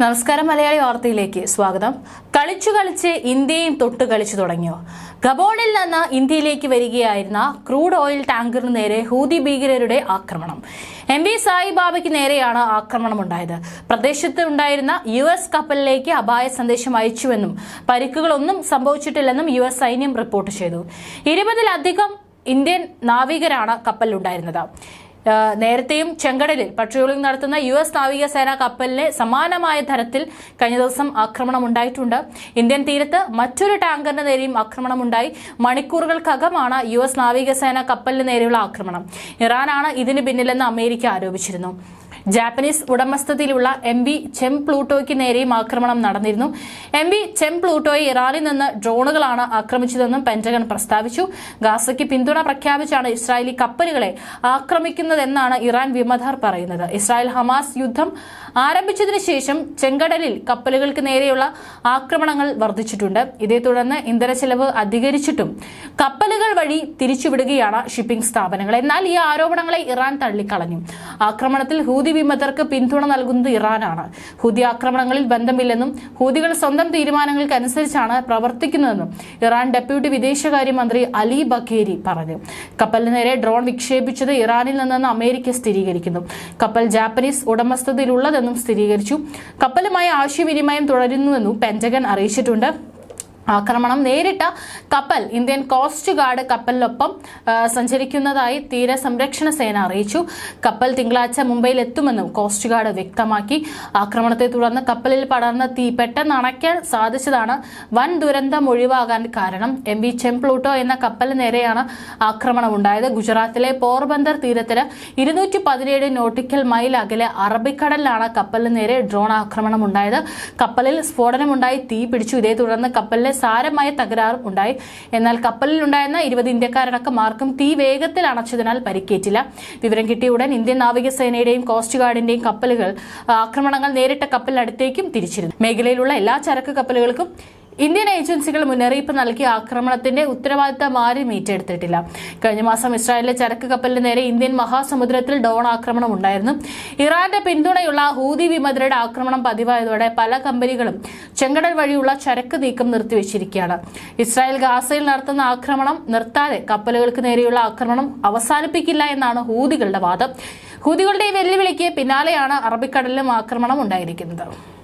നമസ്കാരം മലയാളി വാർത്തയിലേക്ക് സ്വാഗതം. കളിച്ചു കളിച്ച് ഇന്ത്യയും തൊട്ട് കളിച്ചു തുടങ്ങിയോ? ഗബോണിൽ നിന്ന് ഇന്ത്യയിലേക്ക് വരികയായിരുന്ന ക്രൂഡ് ഓയിൽ ടാങ്കറിന് നേരെ ഹൂതി ഭീകരരുടെ ആക്രമണം. എം വി സായിബാബയ്ക്ക് നേരെയാണ് ആക്രമണം ഉണ്ടായത്. പ്രദേശത്ത് ഉണ്ടായിരുന്ന യു എസ് കപ്പലിലേക്ക് അപായ സന്ദേശം അയച്ചുവെന്നും പരിക്കുകളൊന്നും സംഭവിച്ചിട്ടില്ലെന്നും യു എസ് സൈന്യം റിപ്പോർട്ട് ചെയ്തു. ഇരുപതിലധികം ഇന്ത്യൻ നാവികരാണ് കപ്പലിലുണ്ടായിരുന്നത്. നേരത്തെയും ചെങ്കടലിൽ പട്രോളിംഗ് നടത്തുന്ന യു എസ് നാവികസേന കപ്പലിന് സമാനമായ തരത്തിൽ കഴിഞ്ഞ ദിവസം ആക്രമണം ഉണ്ടായിട്ടുണ്ട് ഇന്ത്യൻ തീരത്ത് മറ്റൊരു ടാങ്കറിന് നേരെയും ആക്രമണം ഉണ്ടായി മണിക്കൂറുകൾക്കകമാണ് യു എസ് നാവികസേന കപ്പലിന് നേരെയുള്ള ആക്രമണം. ഇറാനാണ് ഇതിന് പിന്നിലെന്ന് അമേരിക്ക ആരോപിച്ചിരുന്നു. ജാപ്പനീസ് ഉടമസ്ഥതയിലുള്ള എം ബി ചെം പ്ലൂട്ടോയ്ക്ക് നേരെയും ആക്രമണം നടന്നിരുന്നു. എം ബി ചെം പ്ലൂട്ടോയെ ഇറാനിൽ നിന്ന് ഡ്രോണുകളാണ് ആക്രമിച്ചതെന്നും പെന്റഗൺ പ്രസ്താവിച്ചു. ഗാസയ്ക്ക് പിന്തുണ പ്രഖ്യാപിച്ചാണ് ഇസ്രായേലി കപ്പലുകളെ ആക്രമിക്കുന്നതെന്നാണ് ഇറാൻ വിമതർ പറയുന്നത്. ഇസ്രായേൽ ഹമാസ് യുദ്ധം ആരംഭിച്ചതിനു ശേഷം ചെങ്കടലിൽ കപ്പലുകൾക്ക് നേരെയുള്ള ആക്രമണങ്ങൾ വർദ്ധിച്ചിട്ടുണ്ട്. ഇതേ തുടർന്ന് ഇന്ധന ചെലവ് അധികരിച്ചിട്ടും കപ്പലുകൾ വഴി തിരിച്ചുവിടുകയാണ് ഷിപ്പിംഗ് സ്ഥാപനങ്ങൾ. എന്നാൽ ഈ ആരോപണങ്ങളെ ഇറാൻ തള്ളിക്കളഞ്ഞു. ആക്രമണത്തിൽ ഹൂതി വിമതർക്ക് പിന്തുണ നൽകുന്നത് ഇറാനാണ്. ഹൂതി ആക്രമണങ്ങളിൽ ബന്ധമില്ലെന്നും ഹൂതികൾ സ്വന്തം തീരുമാനങ്ങൾക്ക് അനുസരിച്ചാണ് പ്രവർത്തിക്കുന്നതെന്നും ഇറാൻ ഡെപ്യൂട്ടി വിദേശകാര്യമന്ത്രി അലി ബഖേരി പറഞ്ഞു. കപ്പലിന് നേരെ ഡ്രോൺ വിക്ഷേപിച്ചത് ഇറാനിൽ നിന്നെന്ന് അമേരിക്ക സ്ഥിരീകരിക്കുന്നു. കപ്പൽ ജാപ്പനീസ് ഉടമസ്ഥതയിലുള്ളതെന്നും സ്ഥിരീകരിച്ചു. കപ്പലുമായി ആശയവിനിമയം തുടരുന്നുവെന്നും പെന്റഗൺ അറിയിച്ചിട്ടുണ്ട്. ആക്രമണം നേരിട്ട കപ്പൽ ഇന്ത്യൻ കോസ്റ്റ് ഗാർഡ് കപ്പലിനൊപ്പം സഞ്ചരിക്കുന്നതായി തീരസംരക്ഷണ സേന അറിയിച്ചു. കപ്പൽ തിങ്കളാഴ്ച മുംബൈയിൽ എത്തുമെന്നും കോസ്റ്റ് ഗാർഡ് വ്യക്തമാക്കി. ആക്രമണത്തെ തുടർന്ന് കപ്പലിൽ പടർന്ന തീ പെട്ടെന്ന് അണയ്ക്കാൻ സാധിച്ചതാണ് വൻ ദുരന്തം ഒഴിവാകാൻ കാരണം. എം വി ചെംപ്ലൂട്ടോ എന്ന കപ്പലിന് നേരെയാണ് ആക്രമണം ഉണ്ടായത് ഗുജറാത്തിലെ പോർബന്ദർ തീരത്തിന് ഇരുന്നൂറ്റി പതിനേഴ് നോട്ടിക്കൽ മൈൽ അകലെ അറബിക്കടലിലാണ് കപ്പലിന് നേരെ ഡ്രോൺ ആക്രമണം ഉണ്ടായത് കപ്പലിൽ സ്ഫോടനമുണ്ടായി തീ പിടിച്ചു. ഇതേ തുടർന്ന് കപ്പലിലെ സാരമായ തകരാറും ഉണ്ടായി. എന്നാൽ കപ്പലിൽ ഉണ്ടായിരുന്ന ഇരുപത് ഇന്ത്യക്കാരടക്കം ആർക്കും തീ വേഗത്തിൽ അണച്ചതിനാൽ പരിക്കേറ്റില്ല. വിവരം കിട്ടിയ ഉടൻ ഇന്ത്യൻ നാവികസേനയുടെയും കോസ്റ്റ് ഗാർഡിന്റെയും കപ്പലുകൾ ആക്രമണങ്ങൾ നേരിട്ട കപ്പലിനടുത്തേക്കും തിരിച്ചിരുന്നു. മേഖലയിലുള്ള എല്ലാ ചരക്ക് കപ്പലുകൾക്കും ഇന്ത്യൻ ഏജൻസികൾ മുന്നറിയിപ്പ് നൽകിയ ആക്രമണത്തിന്റെ ഉത്തരവാദിത്തം ആരും ഏറ്റെടുത്തിട്ടില്ല. കഴിഞ്ഞ മാസം ഇസ്രായേലിലെ ചരക്ക് കപ്പലിന് നേരെ ഇന്ത്യൻ മഹാസമുദ്രത്തിൽ ഡോൺ ആക്രമണം ഉണ്ടായിരുന്നു. ഇറാന്റെ പിന്തുണയുള്ള ഹൂതി വിമതരുടെ ആക്രമണം പതിവായതോടെ പല കമ്പനികളും ചെങ്കടൽ വഴിയുള്ള ചരക്ക് നീക്കം നിർത്തിവെച്ചിരിക്കുകയാണ്. ഇസ്രായേൽ ഗാസയിൽ നടത്തുന്ന ആക്രമണം നിർത്താതെ കപ്പലുകൾക്ക് നേരെയുള്ള ആക്രമണം അവസാനിപ്പിക്കില്ല എന്നാണ് ഹൂതികളുടെ വാദം. ഹൂതികളുടെ വെല്ലുവിളിക്ക് പിന്നാലെയാണ് അറബിക്കടലിലും ആക്രമണം ഉണ്ടായിരിക്കുന്നത്.